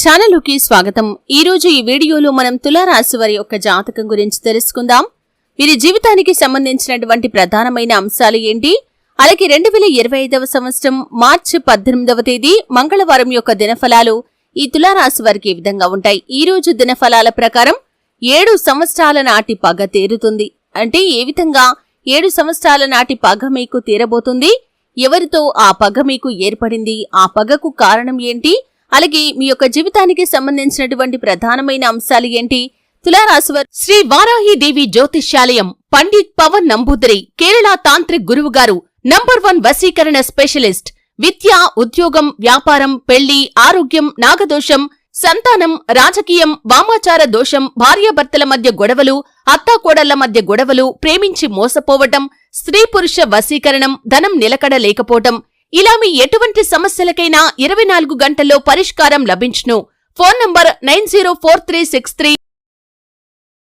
ఛానలుకి స్వాగతం. ఈ రోజు ఈ వీడియోలో మనం తులారాశి వారి యొక్క జాతకం గురించి తెలుసుకుందాం. వీరి జీవితానికి సంబంధించినటువంటి ప్రధానమైన అంశాలు ఏంటి? అలాగే రెండు వేల ఇరవై ఐదవ సంవత్సరం మార్చి పద్దెనిమిదవ తేదీ మంగళవారం యొక్క దినఫలాలు ఈ తులారాశి వారికి ఈ విధంగా ఉంటాయి? ఈ రోజు దినఫలాల ప్రకారం ఏడు సంవత్సరాల నాటి పగ తీరుతుంది. అంటే ఏ విధంగా ఏడు సంవత్సరాల నాటి పగ మీకు తీరబోతుంది? ఎవరితో ఆ పగ మీకు ఏర్పడింది? ఆ పగకు కారణం ఏంటి? అలాగే మీ యొక్క జీవితానికి సంబంధించినటువంటి ప్రధానమైన అంశాలు ఏంటి? తులారాశివారు శ్రీ వారాహిదేవి జ్యోతిష్యాలయం పండిత్ పవన్ నంబూదరి కేరళ తాంత్రిక్ గురువు గారు నంబర్ వన్ వశీకరణ స్పెషలిస్ట్ విద్య ఉద్యోగం వ్యాపారం పెళ్ళి ఆరోగ్యం నాగదోషం సంతానం రాజకీయం వామాచార దోషం భార్యాభర్తల మధ్య గొడవలు అత్తాకోడళ్ళ మధ్య గొడవలు ప్రేమించి మోసపోవటం స్త్రీ పురుష వశీకరణం ధనం నిలకడ లేకపోవటం ఇలా మీ ఎటువంటి సమస్యలకైనా ఇరవై నాలుగు గంటల్లో పరిష్కారం లభించును. Phone number nine zero four three six three.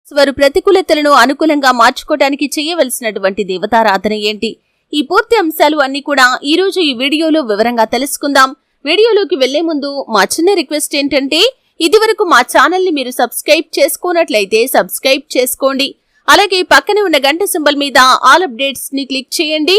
వారు ప్రతికూలతలను అనుకూలంగా మార్చుకోవడానికి చేయవలసినటువంటి దేవతారాధన ఏంటి? ఈ పూర్తి అంశాలు అన్ని కూడా ఈ రోజు ఈ వీడియోలో వివరంగా తెలుసుకుందాం. వీడియోలోకి వెళ్ళే ముందు మా చిన్న రిక్వెస్ట్ ఏంటంటే ఇదివరకు మా ఛానల్ని మీరు సబ్స్క్రైబ్ చేసుకున్నట్లయితే సబ్స్క్రైబ్ చేసుకోండి. అలాగే పక్కనే ఉన్న గంట సింబల్ మీద ఆల్ అప్డేట్స్ని క్లిక్ చేయండి.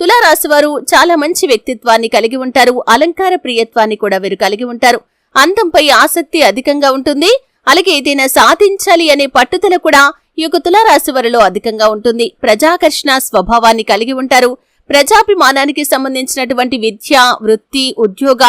తులారాశి వారు చాలా మంచి వ్యక్తిత్వాన్ని కలిగి ఉంటారు. అలంకార ప్రియత్వాన్ని కూడా వీరు కలిగి ఉంటారు. అందంపై ఆసక్తి అధికంగా ఉంటుంది. అలాగే ఏదైనా సాధించాలి అనే పట్టుదల కూడా ఈ యొక్క తులారాశివారిలో అధికంగా ఉంటుంది. ప్రజాకర్షణ స్వభావాన్ని కలిగి ఉంటారు. ప్రజాభిమానానికి సంబంధించినటువంటి విద్య వృత్తి ఉద్యోగ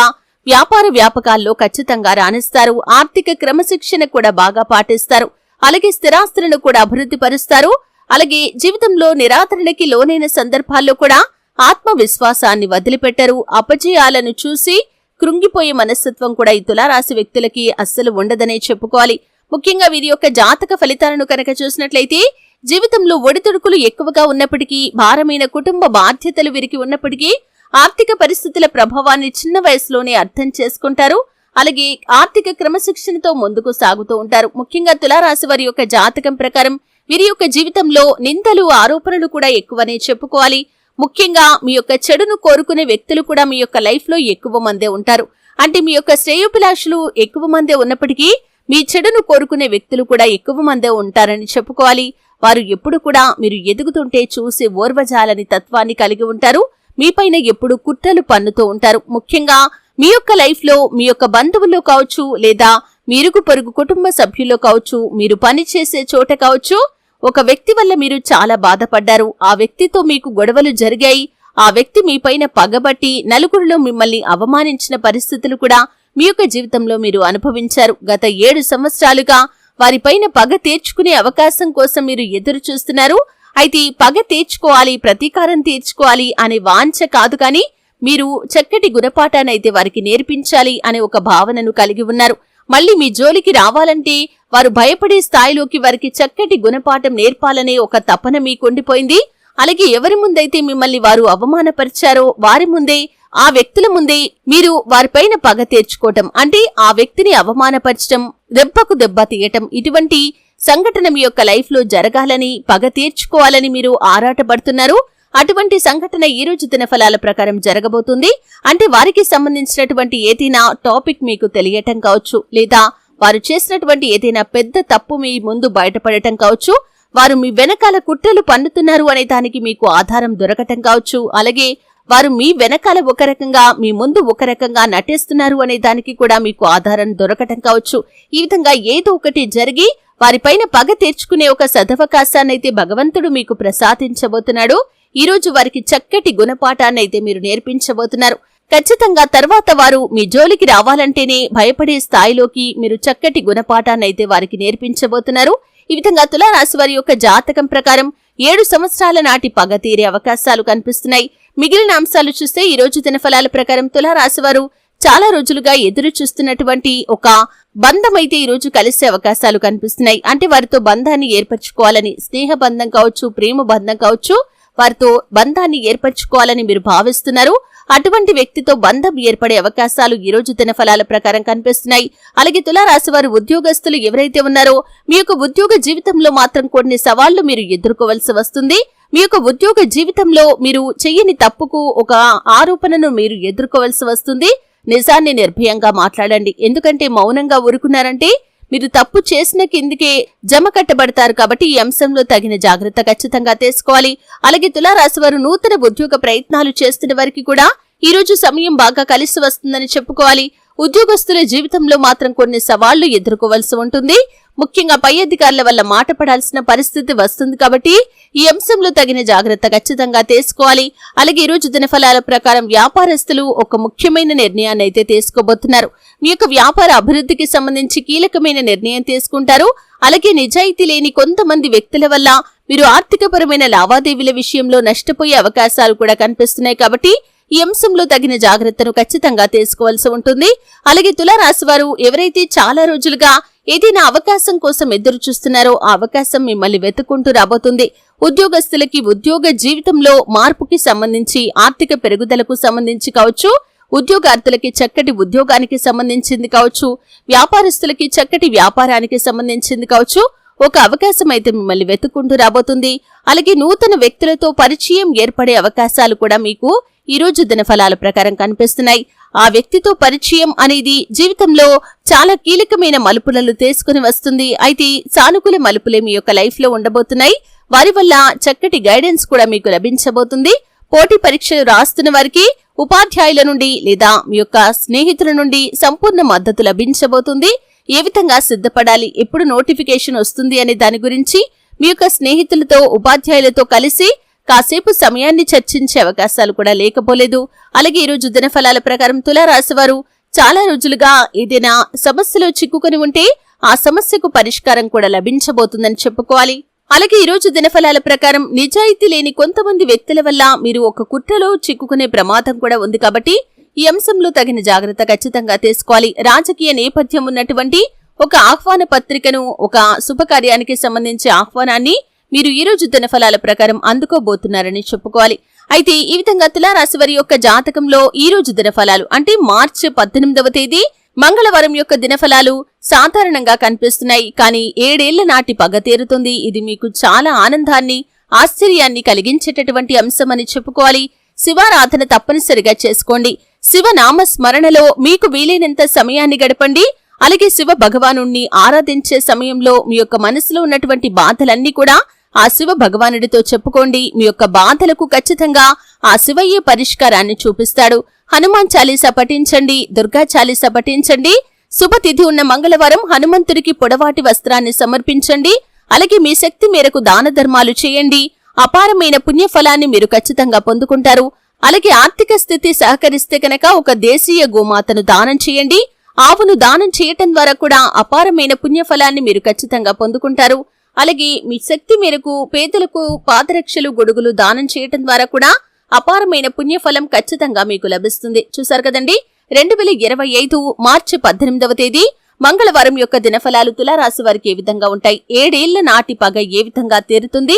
వ్యాపార వ్యాపకాల్లో ఖచ్చితంగా రాణిస్తారు. ఆర్థిక క్రమశిక్షణ కూడా బాగా పాటిస్తారు. అలాగే స్థిరాస్తులను కూడా అభివృద్ధి పరుస్తారు. అలాగే జీవితంలో నిరాదరణకి లోనైన సందర్భాల్లో కూడా ఆత్మవిశ్వాసాన్ని వదిలిపెట్టరు. అపజయాలను చూసి కృంగిపోయే మనస్తత్వం కూడా ఈ తులారాశి వ్యక్తులకి అస్సలు ఉండదనే చెప్పుకోవాలి. ముఖ్యంగా వీరి యొక్క జాతక ఫలితాలను కనుక చూసినట్లయితే జీవితంలో ఒడిదుడుకులు ఎక్కువగా ఉన్నప్పటికీ భారమైన కుటుంబ బాధ్యతలు వీరికి ఉన్నప్పటికీ ఆర్థిక పరిస్థితుల ప్రభావాన్ని చిన్న వయసులోనే అర్థం చేసుకుంటారు. అలాగే ఆర్థిక క్రమశిక్షణతో ముందుకు సాగుతూ ఉంటారు. ముఖ్యంగా తులారాశి వారి యొక్క జాతకం ప్రకారం వీరి యొక్క జీవితంలో నిందలు ఆరోపణలు కూడా ఎక్కువనే చెప్పుకోవాలి. ముఖ్యంగా మీ యొక్క చెడును కోరుకునే వ్యక్తులు కూడా మీ యొక్క లైఫ్లో ఎక్కువ మందే ఉంటారు. అంటే మీ యొక్క శ్రేయోభిలాషులు ఎక్కువ మందే ఉన్నప్పటికీ మీ చెడును కోరుకునే వ్యక్తులు కూడా ఎక్కువ మందే ఉంటారని చెప్పుకోవాలి. వారు ఎప్పుడు కూడా మీరు ఎదుగుతుంటే చూసి ఓర్వజాలని తత్వాన్ని కలిగి ఉంటారు. మీపైన ఎప్పుడు కుట్రలు పన్నుతూ ఉంటారు. ముఖ్యంగా మీ యొక్క లైఫ్లో మీ యొక్క బంధువుల్లో కావచ్చు లేదా మీరుగు పొరుగు కుటుంబ సభ్యుల్లో కావచ్చు మీరు పనిచేసే చోట కావచ్చు ఒక వ్యక్తి వల్ల మీరు చాలా బాధపడ్డారు. ఆ వ్యక్తితో మీకు గొడవలు జరిగాయి. ఆ వ్యక్తి మీపైన పగబట్టి నలుగురిలో మిమ్మల్ని అవమానించిన పరిస్థితులు కూడా మీ యొక్క జీవితంలో మీరు అనుభవించారు. గత ఏడు సంవత్సరాలుగా వారిపైన పగ తీర్చుకునే అవకాశం కోసం మీరు ఎదురు చూస్తున్నారు. అయితే పగ తీర్చుకోవాలి ప్రతీకారం తీర్చుకోవాలి అనే వాంఛ కాదు కానీ మీరు చక్కటి గుణపాఠానైతే వారికి నేర్పించాలి అనే ఒక భావనను కలిగి ఉన్నారు. మళ్ళీ మీ జోలికి రావాలంటే వారు భయపడే స్థాయిలోకి వారికి చక్కటి గుణపాఠం నేర్పాలనే ఒక తపన మీకుండిపోయింది అలాగే ఎవరి ముందైతే మిమ్మల్ని వారు అవమానపరిచారో వారి ముందే ఆ వ్యక్తుల ముందే మీరు వారిపైన పగ తీర్చుకోవటం అంటే ఆ వ్యక్తిని అవమానపరచటం దెబ్బకు దెబ్బ తీయటం ఇటువంటి సంఘటన మీ యొక్క లైఫ్లో జరగాలని పగ తీర్చుకోవాలని మీరు ఆరాటపడుతున్నారు. అటువంటి సంఘటన ఈ రోజు దినఫలాల ప్రకారం జరగబోతుంది. అంటే వారికి సంబంధించినటువంటి ఏదైనా టాపిక్ మీకు తెలియటం కావచ్చు లేదా వారు చేసినటువంటి ఏదైనా పెద్ద తప్పు మీ ముందు బయటపడటం కావచ్చు వారు మీ వెనకాల కుట్రలు పన్నుతున్నారు అనే దానికి మీకు ఆధారం దొరకటం కావచ్చు అలాగే వారు మీ వెనకాల ఒక రకంగా మీ ముందు ఒక రకంగా నటిస్తున్నారు అనే దానికి కూడా మీకు ఆధారం దొరకటం కావచ్చు. ఈ విధంగా ఏదో ఒకటి జరిగి వారిపైన పగ తీర్చుకునే ఒక సదవకాశాన్నైతే భగవంతుడు మీకు ప్రసాదించబోతున్నాడు. ఈ రోజు వారికి చక్కటి గుణపాఠాన్నైతే మీరు నేర్పించబోతున్నారు. ఖచ్చితంగా తర్వాత వారు మీ జోలికి రావాలంటేనే భయపడే స్థాయిలోకి మీరు చక్కటి గుణపాఠాన్నైతే వారికి నేర్పించబోతున్నారు. ఈ విధంగా తులారాశి వారి యొక్క జాతకం ప్రకారం ఏడు సంవత్సరాల నాటి పగ తీరే అవకాశాలు కనిపిస్తున్నాయి. మిగిలిన అంశాలు చూస్తే ఈ రోజు దినఫలాల ప్రకారం తులారాశి వారు చాలా రోజులుగా ఎదురు చూస్తున్నటువంటి ఒక బంధం అయితే ఈ రోజు కలిసే అవకాశాలు కనిపిస్తున్నాయి. అంటే వారితో బంధాన్ని ఏర్పరచుకోవాలని స్నేహ బంధం కావచ్చు ప్రేమ బంధం కావచ్చు వారితో బంధాన్ని ఏర్పరచుకోవాలని మీరు భావిస్తున్నారు. అటువంటి వ్యక్తితో బంధం ఏర్పడే అవకాశాలు ఈ రోజు దిన ఫలాల ప్రకారం కనిపిస్తున్నాయి. అలాగే తులారాశి వారు ఉద్యోగస్తులు ఎవరైతే ఉన్నారో మీ యొక్క ఉద్యోగ జీవితంలో మాత్రం కొన్ని సవాళ్ళు మీరు ఎదుర్కోవాల్సి వస్తుంది. మీ యొక్క ఉద్యోగ జీవితంలో మీరు చెయ్యని తప్పుకు ఒక ఆరోపణను మీరు ఎదుర్కోవలసి వస్తుంది. నిజాన్ని నిర్భయంగా మాట్లాడండి. ఎందుకంటే మౌనంగా ఊరుకున్నారంటే మీరు తప్పు చేసిన కిందికే జమ కట్టబడతారు కాబట్టి ఈ అంశంలో తగిన జాగ్రత్త ఖచ్చితంగా తీసుకోవాలి. అలాగే తులారాశి వారు నూతన ఉద్యోగ ప్రయత్నాలు చేస్తున్న వారికి కూడా ఈ రోజు సమయం బాగా కలిసి వస్తుందని చెప్పుకోవాలి. ఉద్యోగస్తుల జీవితంలో మాత్రం కొన్ని సవాళ్ళు ఎదుర్కోవాల్సి ఉంటుంది. ముఖ్యంగా పై అధికారుల వల్ల మాట పడాల్సిన పరిస్థితి వస్తుంది కాబట్టి ఈ అంశంలో తగిన జాగ్రత్త ఖచ్చితంగా తీసుకోవాలి. అలాగే ఈ రోజు దినఫలాల ప్రకారం వ్యాపారస్తులు ఒక ముఖ్యమైన నిర్ణయాన్ని అయితే తీసుకోబోతున్నారు. మీ యొక్క వ్యాపార అభివృద్ధికి సంబంధించి కీలకమైన నిర్ణయం తీసుకుంటారు. అలాగే నిజాయితీ లేని కొంతమంది వ్యక్తుల వల్ల మీరు ఆర్థికపరమైన లావాదేవీల విషయంలో నష్టపోయే అవకాశాలు కూడా కనిపిస్తున్నాయి కాబట్టి ఈ అంశంలో తగిన జాగ్రత్తను ఖచ్చితంగా తీసుకోవాల్సి ఉంటుంది. అలాగే తులారాశి వారు ఎవరైతే చాలా రోజులుగా ఏదైనా అవకాశం కోసం ఎదురు చూస్తున్నారో ఆ అవకాశం మిమ్మల్ని వెతుక్కుంటూ రాబోతుంది. ఉద్యోగస్తులకి ఉద్యోగ జీవితంలో మార్పుకి సంబంధించి ఆర్థిక పెరుగుదలకు సంబంధించి కావచ్చు ఉద్యోగార్థులకి చక్కటి ఉద్యోగానికి సంబంధించింది కావచ్చు వ్యాపారస్తులకి చక్కటి వ్యాపారానికి సంబంధించింది కావచ్చు ఒక అవకాశం అయితే మిమ్మల్ని వెతుక్కుంటూ రాబోతుంది. అలాగే నూతన వ్యక్తులతో పరిచయం ఏర్పడే అవకాశాలు కూడా మీకు ఈ రోజు దినఫలాల ప్రకారం కనిపిస్తున్నాయి. ఆ వ్యక్తితో పరిచయం అనేది జీవితంలో చాలా కీలకమైన మలుపులను తీసుకుని వస్తుంది. అయితే సానుకూల మలుపులే మీ యొక్క లైఫ్లో ఉండబోతున్నాయి. వారి వల్ల చక్కటి గైడెన్స్ కూడా మీకు లభించబోతుంది. పోటీ పరీక్షలు రాస్తున్న వారికి ఉపాధ్యాయుల నుండి లేదా మీ యొక్క స్నేహితుల నుండి సంపూర్ణ మద్దతు లభించబోతుంది. ఏ విధంగా సిద్ధపడాలి? ఎప్పుడు నోటిఫికేషన్ వస్తుంది అనే దాని గురించి మీ యొక్క స్నేహితులతో ఉపాధ్యాయులతో కలిసి కాసేపు సమయాన్ని చర్చించే అవకాశాలు కూడా లేకపోలేదు. అలాగే ఈరోజు దినఫలాల ప్రకారం తులారాశివారు చాలా రోజులుగా ఏదైనా సమస్యలో చిక్కుకొని ఉంటే ఆ సమస్యకు పరిష్కారం కూడా లభించబోతుందని చెప్పుకోవాలి. అలాగే ఈరోజు దినఫలాల ప్రకారం నిజాయితీ లేని కొంతమంది వ్యక్తుల వల్ల మీరు ఒక కుట్రలో చిక్కుకునే ప్రమాదం కూడా ఉంది కాబట్టి ఈ అంశంలో తగిన జాగ్రత్త ఖచ్చితంగా తీసుకోవాలి. రాజకీయ నేపథ్యం ఉన్నటువంటి ఒక ఆహ్వాన పత్రికను ఒక శుభకార్యానికి సంబంధించి ఆహ్వానాన్ని మీరు ఈ రోజు దినఫలాల ప్రకారం అందుకోబోతున్నారని చెప్పుకోవాలి. అయితే ఈ విధంగా తులారాశి వారి యొక్క జాతకంలో ఈ రోజు దినఫలాలు అంటే మార్చి పద్దెనిమిదవ తేదీ మంగళవారం యొక్క దినఫలాలు సాధారణంగా కనిపిస్తున్నాయి. కానీ ఏడేళ్ళ నాటి పగ తీరుతుంది. ఇది మీకు చాలా ఆనందాన్ని ఆశ్చర్యాన్ని కలిగించేటటువంటి అంశం అని చెప్పుకోవాలి. శివారాధన తప్పనిసరిగా చేసుకోండి. శివనామ స్మరణలో మీకు వీలైనంత సమయాన్ని గడపండి. అలాగే శివ భగవాను ఆరాధించే సమయంలో మీ యొక్క మనసులో ఉన్నటువంటి బాధలన్నీ కూడా ఆ శివ భగవానుడితో చెప్పుకోండి. మీ యొక్క బాధలకు ఖచ్చితంగా ఆ శివయ్యే పరిష్కారాన్ని చూపిస్తాడు. హనుమాన్ చాలీసా పఠించండి దుర్గా చాలీసా పఠించండి. శుభతిథి ఉన్న మంగళవారం హనుమంతుడికి పొడవాటి వస్త్రాన్ని సమర్పించండి. అలాగే మీ శక్తి మేరకు దాన ధర్మాలు చేయండి. అపారమైన పుణ్యఫలాన్ని మీరు ఖచ్చితంగా పొందుకుంటారు. అలాగే ఆర్థిక స్థితి సహకరిస్తే కనుక ఒక దేశీయ గోమాతను దానం చేయండి. ఆవును దానం చేయటం ద్వారా కూడా అపారమైన పుణ్యఫలాన్ని మీరు ఖచ్చితంగా పొందుకుంటారు. అలాగే మీ శక్తి మేరకు పేదలకు పాదరక్షలు గొడుగులు దానం చేయటం ద్వారా కూడా అపారమైన పుణ్యఫలం ఖచ్చితంగా మీకు లభిస్తుంది. చూసారు కదండి? రెండు వేల ఇరవై ఐదు మార్చి పద్దెనిమిదవ తేదీ మంగళవారం యొక్క దినఫలాలు తులారాశి వారికి ఏ విధంగా ఉంటాయి? ఏడేళ్ళ నాటి పగ ఏ విధంగా తీరుతుంది?